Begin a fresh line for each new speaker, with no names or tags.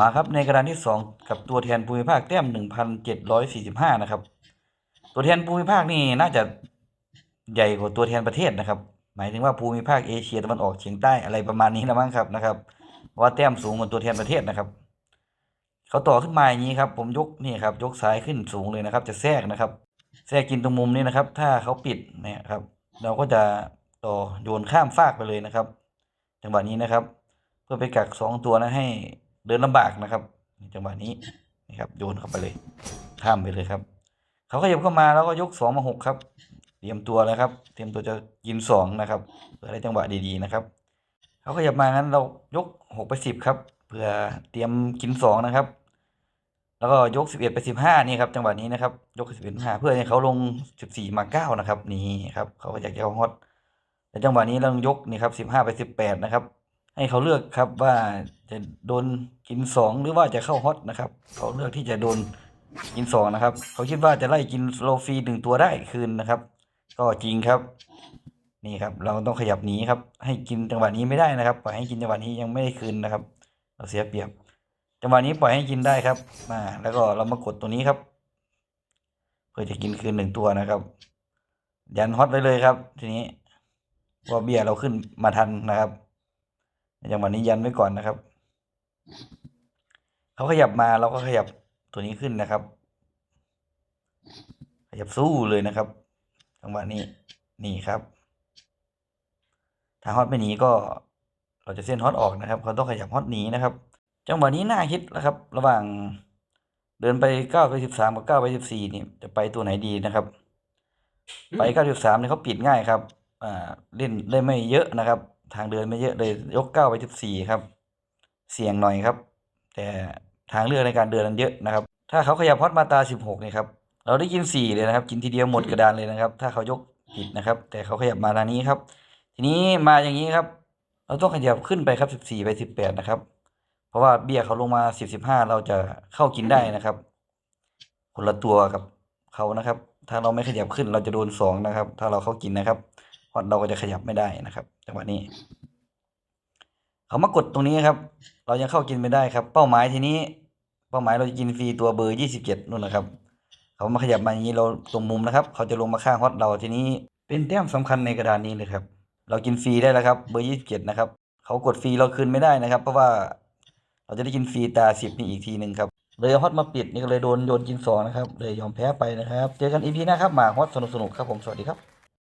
มาครับในกระดานที่สองกับตัวแทนภูมิภาคแต้มหนึ่งพันเจ็ดร้อยสี่สิบห้านะครับ ตัวแทนภูมิภาคนี่น่าจะใหญ่กว่าตัวแทนประเทศนะครับ หมายถึงว่าภูมิภาคเอเชียตะวันออกเฉียงใต้อะไรประมาณนี้นะมั้งครับนะครับว่าแต้มสูงกว่าตัวแทนประเทศนะครับเขาต่อขึ้นมาอย่างนี้ครับผมยกนี่ครับยกซ้ายขึ้นสูงเลยนะครับ จะแทรกนะครับแทรกกินตรงมุมนี้นะครับ ถ้าเขาปิดเนี่ยครับ เราก็จะต่อโยนข้ามฟากไปเลยนะครับ จังหวะนี้นะครับ เพื่อไปกักสองตัวนะให้ เดินลำบากนะครับจังหวะนี้นี่ครับโยนเข้าไปเลยข้ามไปเลยครับเขาขยับเข้ามาแล้วก็ยกสองมาหกครับ เตรียมตัวแล้วครับ เตรียมตัวจะยินสองนะครับเพื่อได้จังหวะดีๆนะครับเขาขยับมางั้นเรายกหกไปสิบครับเพื่อเตรียมกินสองนะครับ แล้วก็ยกสิบเอ็ดไปสิบห้านี่ครับจังหวะนี้นะครับ ยกสิบเอ็ดห้าเพื่อให้เขาลงสิบสี่มาเก้านะครับ นี่ครับเขาก็อยากจะเอาฮอตแต่จังหวะนี้เรายกนี่ครับสิบห้าไปสิบแปดนะครับ ให้เขาเลือกครับว่าจะโดนกินสองหรือว่าจะเข้าฮอตนะครับเขาเลือกที่จะโดนกินสองนะครับ เขาคิดว่าจะไล่กินโลฟีหนึ่งตัวได้คืนนะครับ ก็จริงครับ นี่ครับ เราต้องขยับหนีครับ ให้กินจังหวะนี้ไม่ได้นะครับปล่อยให้กินจังหวะนี้ยังไม่ได้คืนนะครับ เราเสียเปรียบ จังหวะนี้ปล่อยให้กินได้ครับมาแล้วก็เรามากดตัวนี้ครับ เพื่อจะกินคืนหนึ่งตัวนะครับ ยันฮอตไว้เลยครับ ทีนี้ว่าเบี้ยเราขึ้นมาทันนะครับ จังหวะนี้ยันไว้ก่อนนะครับ เขาขยับมาเราก็ขยับตัวนี้ขึ้นนะครับ ขยับสู้เลยนะครับจังหวะนี้นี่ครับถ้าฮอตไม่หนีก็เราจะเส้นฮอตออกนะครับเขาต้องขยับฮอตหนีนะครับ จังหวะนี้น่าคิดนะครับ ระหว่างเดินไปเก้าไปสิบสามกับเก้าไปสิบสี่นี่จะไปตัวไหนดีนะครับ ไปเก้าสิบสามเนี่ยเขาปิดง่ายครับ อ่าเล่นได้ไม่เยอะนะครับ ทางเดินไม่เยอะเลยยกเก้าไปสิบสี่ครับ เสี่ยงหน่อยครับ แต่ทางเลือกในการเดินนั้นเยอะนะครับ ถ้าเขาขยับฮอตมาตาสิบหกเนี่ยครับเราได้กินสี่เลยนะครับ กินทีเดียวหมดกระดานเลยนะครับ ถ้าเขายกผิดนะครับ แต่เขาขยับมาทางนี้ครับ ทีนี้มาอย่างนี้ครับ เราต้องขยับขึ้นไปครับสิบสี่ไปสิบแปดนะครับ เพราะว่าเบี้ยเขาลงมาสิบสิบห้าเราจะเข้ากินได้นะครับ คนละตัวกับเขานะครับ ถ้าเราไม่ขยับขึ้นเราจะโดนสองนะครับ ถ้าเราเข้ากินนะครับ ฮอตเราก็จะขยับไม่ได้นะครับจังหวะนี้เขามากดตรงนี้ครับ เรายังเข้ากินไม่ได้ครับ เป้าหมายทีนี้ เป้าหมายเราจะกินฟรีตัวเบอร์ยี่สิบเจ็ดนู่นนะครับ เขามาขยับมาอย่างนี้เราตรงมุมนะครับ เขาจะลงมาข้างฮอตเราทีนี้เป็นแต้มสำคัญในกระดานนี้เลยครับ เรากินฟรีได้แล้วครับ เบอร์ยี่สิบเจ็ดนะครับ เขากดฟรีเราคืนไม่ได้นะครับ เพราะว่าเราจะได้กินฟรีตาสิบนี่อีกทีหนึ่งครับเลยฮอตมาปิดนี่ก็เลยโดนโยนกินสองนะครับเลยยอมแพ้ไปนะครับ เจอกันอีพีหน้าครับหมาฮอตสนุกๆครับผมสวัสดีครับ